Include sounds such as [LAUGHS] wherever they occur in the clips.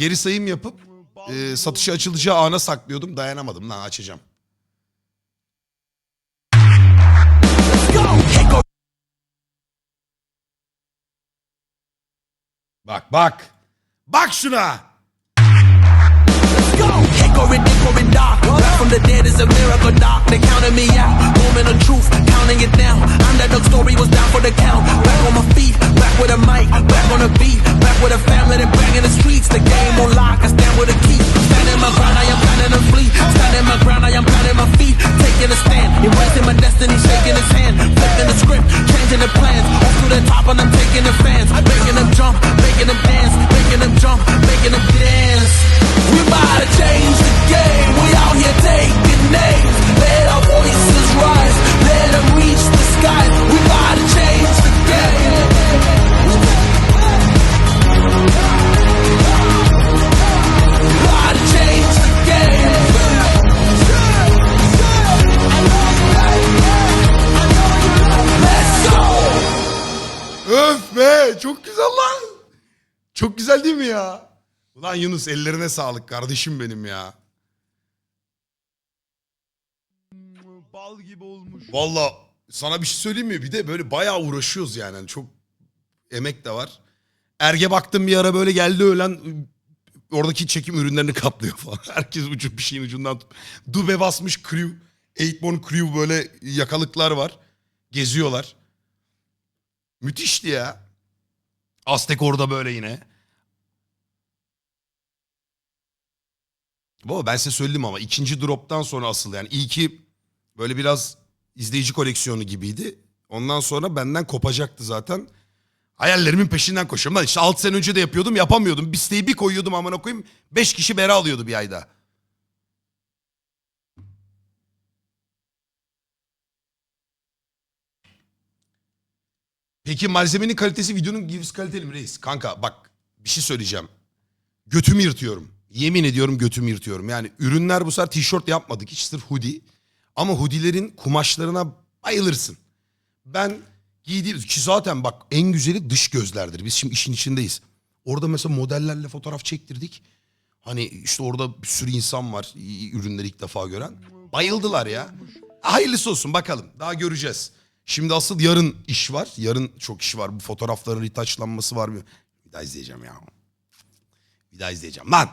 Geri sayım yapıp e, satışa açılacağı ana saklıyordum. Dayanamadım lan açacağım. Bak bak. Bak şuna. From the dead is a miracle doc. They counted me out. Moment of truth, Öf be çok güzel lan. Çok güzel değil mi ya? Ulan Yunus ellerine sağlık kardeşim benim ya. Bal gibi olmuş. Valla sana bir şey söyleyeyim mi? Bir de böyle bayağı uğraşıyoruz yani. Hani çok emek de var. Erge baktım bir ara böyle geldi öğlen oradaki çekim ürünlerini [LAUGHS] kaplıyor falan. Herkes ucu bir şeyin ucundan tut. Dube basmış crew. Eightborn crew böyle yakalıklar var. Geziyorlar. Müthişti ya. Aztek orada böyle yine. Baba ben size söyledim ama ikinci drop'tan sonra asıl yani ilki böyle biraz izleyici koleksiyonu gibiydi. Ondan sonra benden kopacaktı zaten. Hayallerimin peşinden koşuyorum. Lan işte 6 sene önce de yapıyordum yapamıyordum. Bir siteyi bir koyuyordum amına koyayım. 5 kişi bera alıyordu bir ayda. Peki malzemenin kalitesi videonun gibisin kaliteli mi reis? Kanka bak bir şey söyleyeceğim. Götümü yırtıyorum. Yemin ediyorum götümü yırtıyorum. Yani ürünler bu sefer tişört yapmadık. Hiç sırf hoodie. Ama hoodilerin kumaşlarına bayılırsın. Ben giydiğim ki zaten bak en güzeli dış gözlerdir. Biz şimdi işin içindeyiz. Orada mesela modellerle fotoğraf çektirdik. Hani işte orada bir sürü insan var ürünleri ilk defa gören. Bayıldılar ya. Hayırlısı olsun bakalım. Daha göreceğiz. Şimdi asıl yarın iş var. Yarın çok iş var. Bu fotoğrafların retaçlanması var mı? Bir daha izleyeceğim ya. Bir daha izleyeceğim. Lan!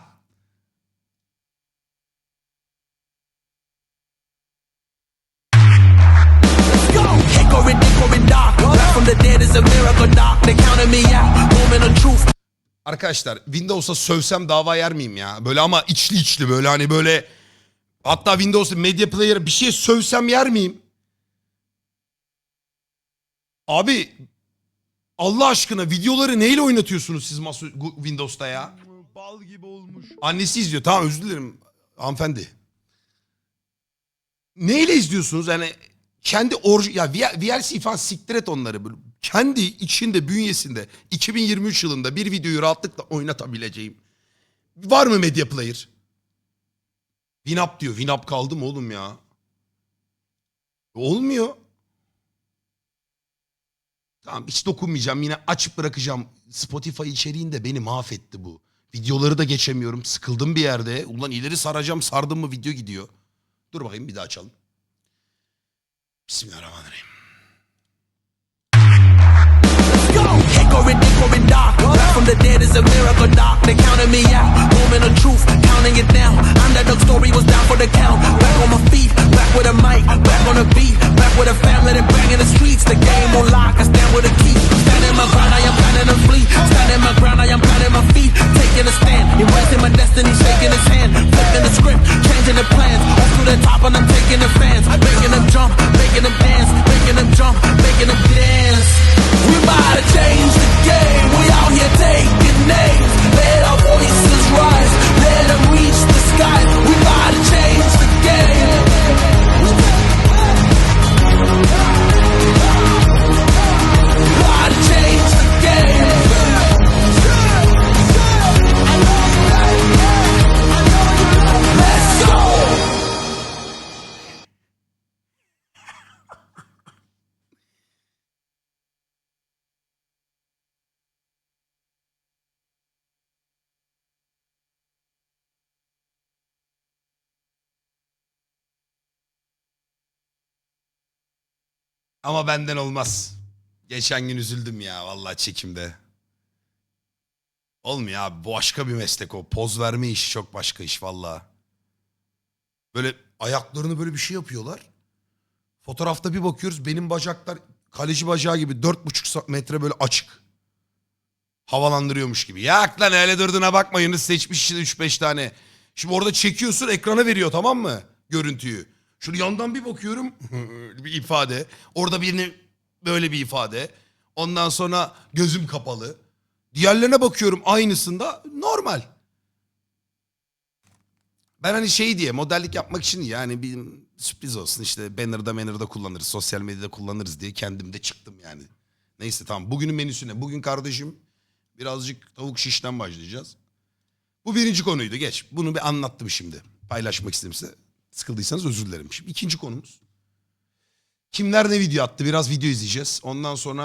Arkadaşlar Windows'a sövsem dava yer miyim ya? Böyle ama içli içli böyle hani böyle hatta Windows'ta Media Player'a bir şey sövsem yer miyim? Abi Allah aşkına videoları neyle oynatıyorsunuz siz masa Windows'ta ya? Bal gibi olmuş. Annesi izliyor. Tamam özür dilerim hanımefendi. Neyle izliyorsunuz? Yani kendi orj ya VLC falan siktir et onları. Böyle kendi içinde bünyesinde 2023 yılında bir videoyu rahatlıkla oynatabileceğim. Var mı Media Player? Winamp diyor. Winamp kaldı mı oğlum ya? Olmuyor. Tamam hiç dokunmayacağım. Yine açıp bırakacağım. Spotify içeriğinde beni mahvetti bu. Videoları da geçemiyorum. Sıkıldım bir yerde. Ulan ileri saracağım sardım mı video gidiyor. Dur bakayım bir daha açalım. Bismillahirrahmanirrahim. Hickory dickory back with a mic, back on a beat, back with a get them Ama benden olmaz. Geçen gün üzüldüm ya vallahi çekimde. Olmuyor abi başka bir meslek o. Poz verme işi çok başka iş vallahi. Böyle ayaklarını böyle bir şey yapıyorlar. Fotoğrafta bir bakıyoruz benim bacaklar kaleci bacağı gibi dört buçuk metre böyle açık. Havalandırıyormuş gibi. Yak lan öyle durduğuna bakmayınız seçmiş işte 3-5 tane. Şimdi orada çekiyorsun ekrana veriyor tamam mı görüntüyü. Şunu yandan bir bakıyorum [LAUGHS] bir ifade. Orada birini böyle bir ifade. Ondan sonra gözüm kapalı. Diğerlerine bakıyorum aynısında normal. Ben hani şey diye modellik yapmak için yani bir sürpriz olsun işte banner'da banner'da kullanırız. Sosyal medyada kullanırız diye kendim de çıktım yani. Neyse tamam bugünün menüsü ne? Bugün kardeşim birazcık tavuk şişten başlayacağız. Bu birinci konuydu geç. Bunu bir anlattım şimdi. Paylaşmak istedim size. Sıkıldıysanız özür dilerim. Şimdi ikinci konumuz. Kimler ne video attı? Biraz video izleyeceğiz. Ondan sonra